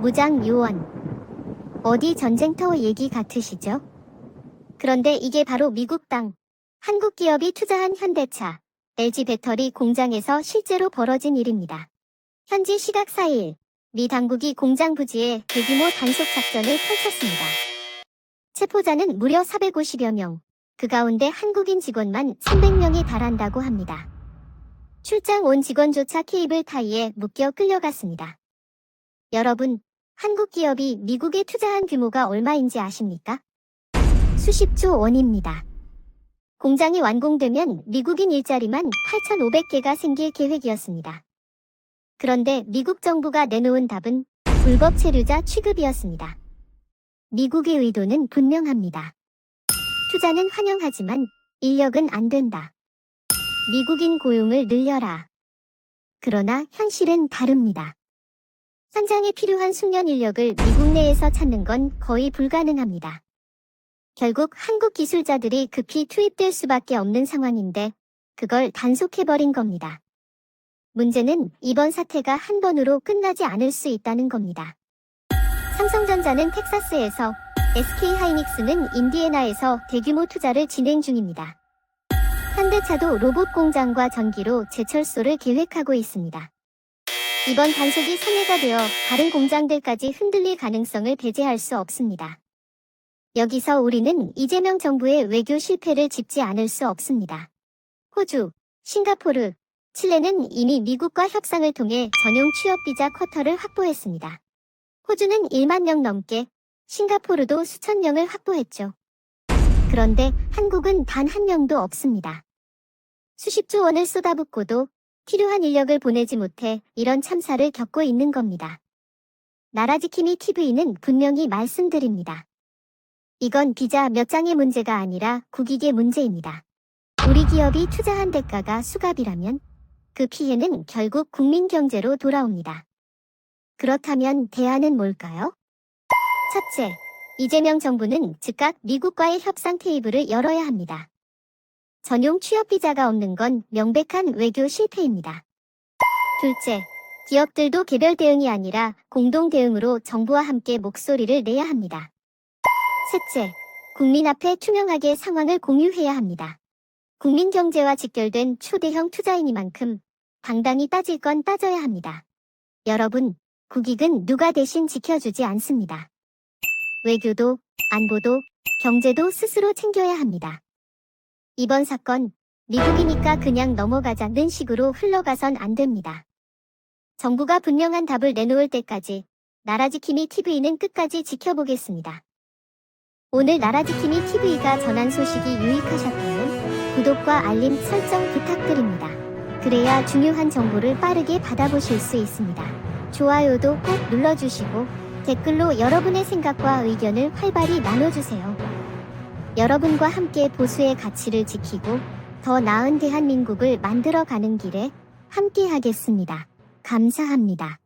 무장 요원. 어디 전쟁터 얘기 같으시죠? 그런데 이게 바로 미국 땅. 한국 기업이 투자한 현대차, LG 배터리 공장에서 실제로 벌어진 일입니다. 현지 시각 4일, 미 당국이 공장 부지에 대규모 단속 작전을 펼쳤습니다. 체포자는 무려 450여 명, 그 가운데 한국인 직원만 300명이 달한다고 합니다. 출장 온 직원조차 케이블 타이에 묶여 끌려갔습니다. 여러분, 한국 기업이 미국에 투자한 규모가 얼마인지 아십니까? 수십조 원입니다. 공장이 완공되면 미국인 일자리만 8,500개가 생길 계획이었습니다. 그런데 미국 정부가 내놓은 답은 불법 체류자 취급이었습니다. 미국의 의도는 분명합니다. 투자는 환영하지만 인력은 안 된다. 미국인 고용을 늘려라. 그러나 현실은 다릅니다. 현장에 필요한 숙련 인력을 미국 내에서 찾는 건 거의 불가능합니다. 결국 한국 기술자들이 급히 투입될 수밖에 없는 상황인데 그걸 단속해버린 겁니다. 문제는 이번 사태가 한 번으로 끝나지 않을 수 있다는 겁니다. 삼성전자는 텍사스에서 SK 하이닉스는 인디애나에서 대규모 투자를 진행 중입니다. 현대차도 로봇 공장과 전기로 제철소를 계획하고 있습니다. 이번 단속이 성해가 되어 다른 공장들까지 흔들릴 가능성을 배제할 수 없습니다. 여기서 우리는 이재명 정부의 외교 실패를 짚지 않을 수 없습니다. 호주, 싱가포르, 칠레는 이미 미국과 협상을 통해 전용 취업 비자 쿼터를 확보했습니다. 호주는 1만 명 넘게, 싱가포르도 수천 명을 확보했죠. 그런데 한국은 단 한 명도 없습니다. 수십조 원을 쏟아붓고도 필요한 인력을 보내지 못해 이런 참사를 겪고 있는 겁니다. 나라지킴이 TV는 분명히 말씀드립니다. 이건 비자 몇 장의 문제가 아니라 국익의 문제입니다. 우리 기업이 투자한 대가가 수갑이라면 그 피해는 결국 국민 경제로 돌아옵니다. 그렇다면 대안은 뭘까요? 첫째, 이재명 정부는 즉각 미국과의 협상 테이블을 열어야 합니다. 전용 취업 비자가 없는 건 명백한 외교 실패입니다. 둘째, 기업들도 개별 대응이 아니라 공동 대응으로 정부와 함께 목소리를 내야 합니다. 셋째, 국민 앞에 투명하게 상황을 공유해야 합니다. 국민 경제와 직결된 초대형 투자이니만큼 당당히 따질 건 따져야 합니다. 여러분, 국익은 누가 대신 지켜주지 않습니다. 외교도, 안보도, 경제도 스스로 챙겨야 합니다. 이번 사건, 미국이니까 그냥 넘어가자는 식으로 흘러가선 안 됩니다. 정부가 분명한 답을 내놓을 때까지 나라지킴이 TV는 끝까지 지켜보겠습니다. 오늘 나라지킴이 TV가 전한 소식이 유익하셨다면 구독과 알림 설정 부탁드립니다. 그래야 중요한 정보를 빠르게 받아보실 수 있습니다. 좋아요도 꼭 눌러주시고 댓글로 여러분의 생각과 의견을 활발히 나눠주세요. 여러분과 함께 보수의 가치를 지키고 더 나은 대한민국을 만들어가는 길에 함께 하겠습니다. 감사합니다.